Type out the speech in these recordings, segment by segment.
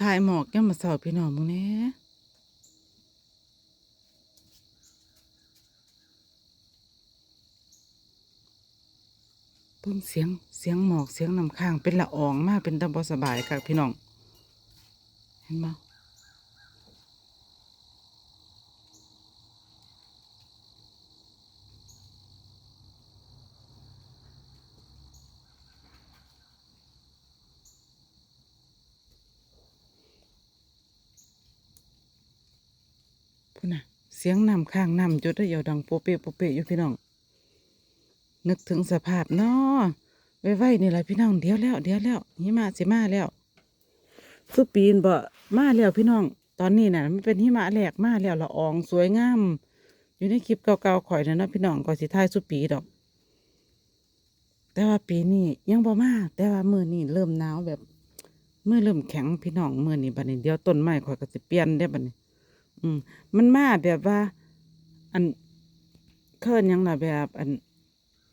ถ่ายหมอกยังมาสอบพี่น้องมึงแหน่เพิ่งเสียงเสียงหมอกเสียงน้ำค้างเป็นละอองมากเป็นตาบสบายค่ะพี่น้อง เห็นไหม พูนะเสียงน้ำค้างน้ำจุดได้เยาวดังโปเปโปเปอยู่พี่น้อง นึกถึงสภาพเนาะไว้ไว้นี่แหละพี่น้องเดี๋ยวแล้วเดี๋ยวแล้วหิมะสิมาแล้วสุปีนบ่มาแล้วพี่น้อง ตอนนี้น่ะ มันเป็นหิมะแหลกมาแล้วละอองสวยงาม อยู่ในคลิปเก่าๆข่อยนะเนาะพี่น้องก็สิท้ายสุปีดอก แต่ว่าปีนี้ยังบ่มาแต่ว่ามือนี้เริ่มหนาวแบบมื้อเริ่มแข็งพี่น้องมือนี้บัดนี้เดี๋ยวต้นไม้ข่อยก็สิเปลี่ยนได้บัดนี้ อืมมันมาแบบว่า อันเคลื่อนยังล่ะแบบ อัน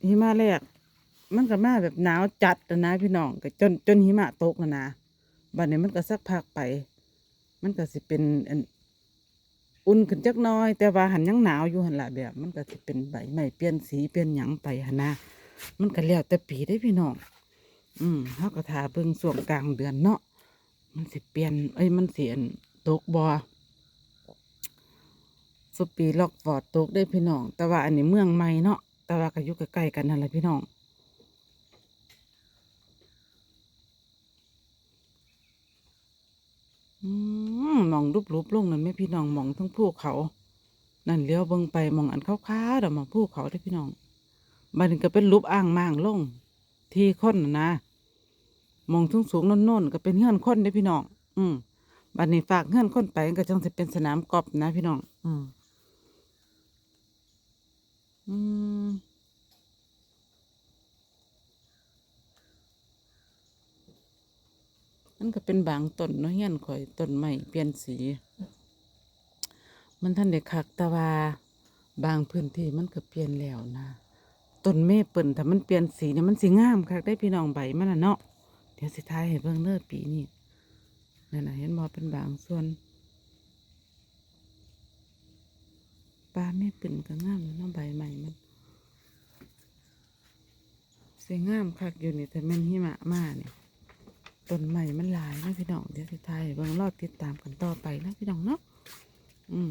หิมะแรก มันก็มาแบบหนาวจัดนะพี่น้องก็จนจนหิมะตกอะนะบัดนี้มันก็สักพักไป มันก็สิเป็นอันอุ่นขึ้นจักน้อย แต่ว่าหันยังหนาวอยู่หันละแบบ มันก็สิเป็นใบไม้เปลี่ยนสีเปลี่ยนหยังไปหันนะมันก็แล้วแต่ปีได้พี่น้อง อืมเฮาก็ทาเบิ่งช่วงกลางเดือนเนาะมันสิเปลี่ยน เอ้ยมันเสิอันตกบ่ สุปีล็อกฟอร์ดตกได้พี่น้อง แต่ว่าอันนี้เมืองใหม่เนาะ แต่ว่าก็อยู่ใกล้ๆกันนั่นแหละพี่น้องอืมมองรูปรูปลงนั่นไหม่พี่น้องมองทั้งภูเขา นั่นเลี้ยวเบิ่งไปมองอันขาวๆดอกมองภูเขาได้พี่น้องบัดนี้ก็เป็นรูปอ่างม่างลง ที่คนน่ะนะมองสูงสูงโน่นๆก็เป็นเงื่อนค้นได้พี่น้อง อืมบัดนี้ฝากเงื่อนค้นไปก็จังจะเป็นสนามกอล์ฟนะพี่น้อง อืม อืมมันก็เป็นบางต้นเนาะเฮียนข่อยต้นไม้เปลี่ยนสี มันท่านได้คักแต่ว่าบางพื้นที่มันก็เปลี่ยนแล้วนะต้นเมเปิ่นถ้ามันเปลี่ยนสีเนี่ยมันสิงามคักได้พี่น้องใบมันน่ะเนาะเดี๋ยวสิทายให้เบิ่งเด้อปีนี้นั่นน่ะเห็นบ่เป็นบางส่วน ปลาไม่เปิ่นก็งามเนาะใบใหม่มันสวยงามคักอยู่นี่แต่แม่นหิมะมาเนี่ยต้นใหม่มันหลายนะพี่น้องเดี๋ยวสุดท้ายเบิ่งรอบติดตามกันต่อไปนะพี่น้องเนาะอืม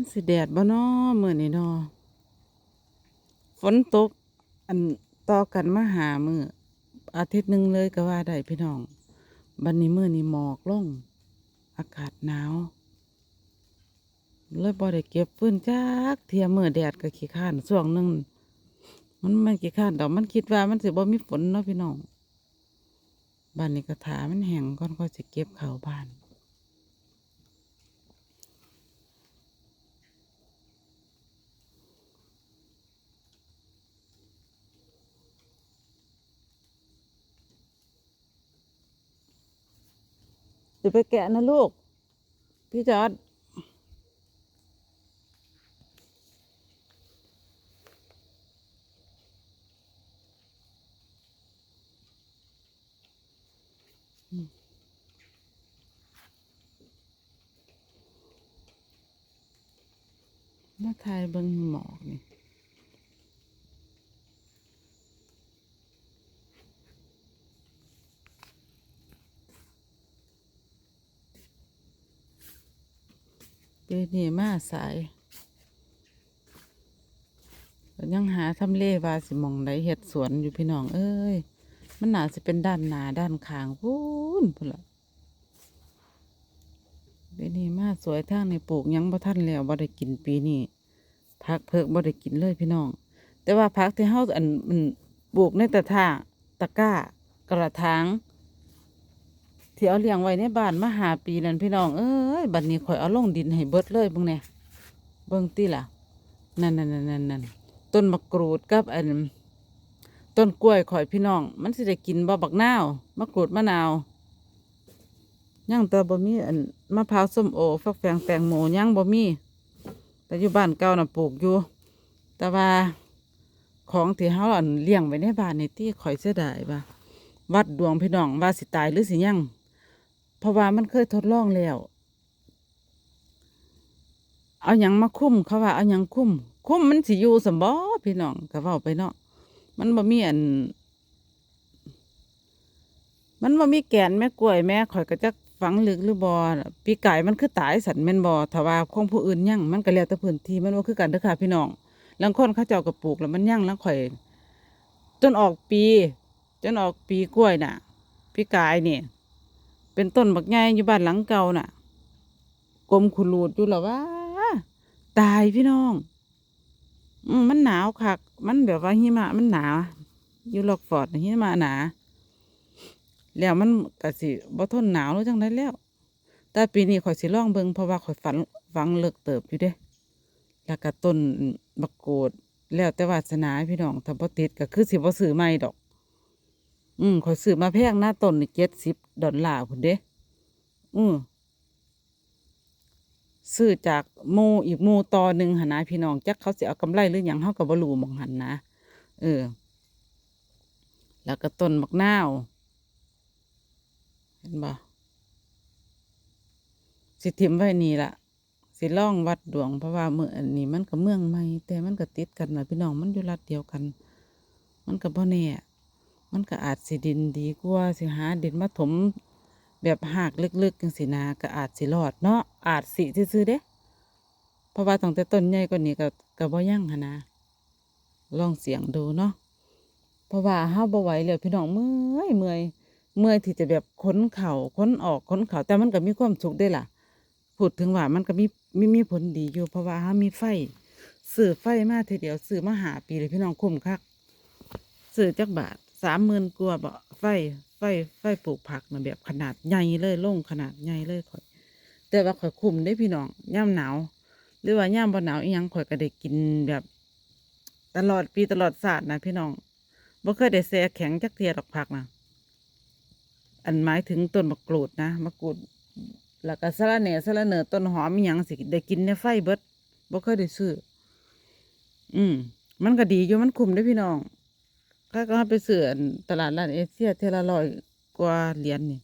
มันสิแดดบ่น้อมื้อนี้น้อฝนตก อันต่อกันมาหามืออาทิตย์หนึ่งเลยก็ว่าได้พี่น้อง บันนี้มื้อนี้หมอกลง อากาศหนาวเลยบ่ได้เก็บฟืนจักเทียมือแดดก็ขี้ข้านช่วงหนึ่งมันมันขี้ข้านดอกมันคิดว่ามันสิบ่มีฝนเนาะพี่น้องบ้านนี้ก็ถามันแห้งก่อนก็สิเก็บเข้าบ้าน เดี๋ยวไปแกะนะลูก พี่จอดอืมมาถ่ายเบิ่งหมอกนี่ เดี๋ยวนี้มาสายยังหาทำเลว่าสิมองใดเฮ็ดสวนอยู่พี่น้อง เอ้ย มันน่าสิเป็นด้านหนาด้านข้างพูนพุ่นละเดี๋ยวนี้มาสวยทางในปลูกยังบ่ทันแล้วบ่ได้กินปีนี้ผักเพิกบ่ได้กินเลยพี่น้อง แต่ว่าผักที่เฮาอันมันปลูกในตะท่าตะก้ากระถาง ที่เอาเลี้ยงไว้ในบ้านมาหาปีนั่นพี่น้องเอ้ยบัดนี้ข่อยเอาลงดินให้เบิดเลยเบิ่งแหน่ยเบิ่งติล่ะนั่นนั่นนั่นนั่นนั่นต้นมะกรูดกับอันต้นกล้วยข่อยพี่น้อง มันสิได้กินบ่บักนาวมะกรูดมะนาวย่างแต่บ่มีอันมะพร้าวส้มโอฟักแฟงแตงโมย่างบ่มีแต่อยู่บ้านเก่าน่ะปลูกอยู่ แต่ว่าของที่เฮาอันเลี้ยงไว้ในบ้านนี่ที่ข่อยเสียดายว่าวัดดวงพี่น้องว่าสิตายหรือสิยัง เพราะว่ามันเคยทดลองแล้ว เอาหยังมาคุ้มเขาว่าเอาหยังคุ้ม คุ้มมันสิอยู่สมบ่พี่น้องก็เว้าไปเนาะมันบ่มีอัน มันบ่มีแกนแม่กล้วยแม่ข่อยก็จักฝังลึกหรือบ่ล่ะปีกายมันคือตายสันแม่นบ่ถ้าว่าของผู้อื่นยังมันก็แล้วแต่พื้นที่มันบ่าคือกันเด้อค่ะพี่น้องลางคนเขาเจ้าก็ปลูกแล้วมันยังแล้วข่อย จนออกปี จนออกปีกล้วยน่ะ ปีกายนี่ย เป็นต้นบักใหญ่อยู่บ้านหลังเก่าน่ะกลมขุลูดอยู่แล้วว่าตายพี่น้องอืมมันหนาวคัก มันแบบว่าหิมะมันหนาวอยู่ล็อกฟอร์ดน่ะหิมะหนา แล้วมันก็สิบ่ทนหนาวแล้วจังไดแล้ว แต่ปีนี้ข่อยสิล่องเบิงเพราะว่าข่อยฝันฟังเลิกเติบอยู่เด้แล้วก็ต้นบักโกดแล้วแต่วาสนาพี่น้องถ้าบ่ติดก็คือสิบ่ซื้อใหม่ดอก อืมข่อยซื้อมาแพงหน้าต้นนี่70ดอลลาร์พุ่นเด้ อือซื้อจากหมู่อีกหมู่ต่อหนึ่งหนนะพี่น้องจักเขาสิเอากำไรหรือหยังเฮาก็บ่รู้หมองหันนะเออ แล้วก็ต้นมะนาว เห็นบ่สิทิมไว้นี่ล่ะสิล่องวัดดวงเพราะว่าเมื่ออันนี้มันก็เมืองใหม่แต่มันก็ติดกันนะพี่น้องมันอยู่รัฐเดียวกัน มันก็บ่แน่ มันก็อาจสิดินดีกว่าสิหาดินมาถมแบบหากลึกๆจังสินะก็อาจสิรอดเนาะอาจสิซื่อๆเด้เพราะว่าตั้งแต่ต้นใหญ่กว่านี้ก็ก็บ่ยั่งหนนะลองเสียงดูเนาะเพราะว่าเฮาบ่ไหวแล้วพี่น้องเมื่อยเมื่อยเมื่อยที่จะแบบค้นเข่าค้นออกค้นเข่าแต่มันก็มีความสุขได้ล่ะพูดถึงว่ามันก็มีมีมีผลดีอยู่ เพราะว่าเฮามีไฟซื้อไฟมาทีเดียวซื้อมาหาปีเลยพี่น้องคุ้มคักซื้อจักบาท สามหมื่นกว่าบ่ไฟไฟไฟปลูกผักนะแบบขนาดใหญ่เลยลงขนาดใหญ่เลยข่อย แต่ว่าข่อยคุ้มได้พี่น้องย่ำหนาว หรือว่าย่ำบ่หนาวอีหยังข่อยก็ได้กินแบบ ตลอดปีตลอดศาสตร์นะพี่น้องบ่เคยได้แซ่แข็งจักเทียดอกผักนะอันหมายถึงต้นมะกรูดนะมะกรูดแล้วก็สะระแหน่สะระเนอต้นหอมอีหยังสิได้กินในไฟเบิดบ่เคยได้ซื้ออืมมันก็ดีอยู่มันคุ้มเด้พี่น้อง ก็ก็ไปเสือตลาดร้านเอเชียเทละร้อยกว่าเหรียญนี่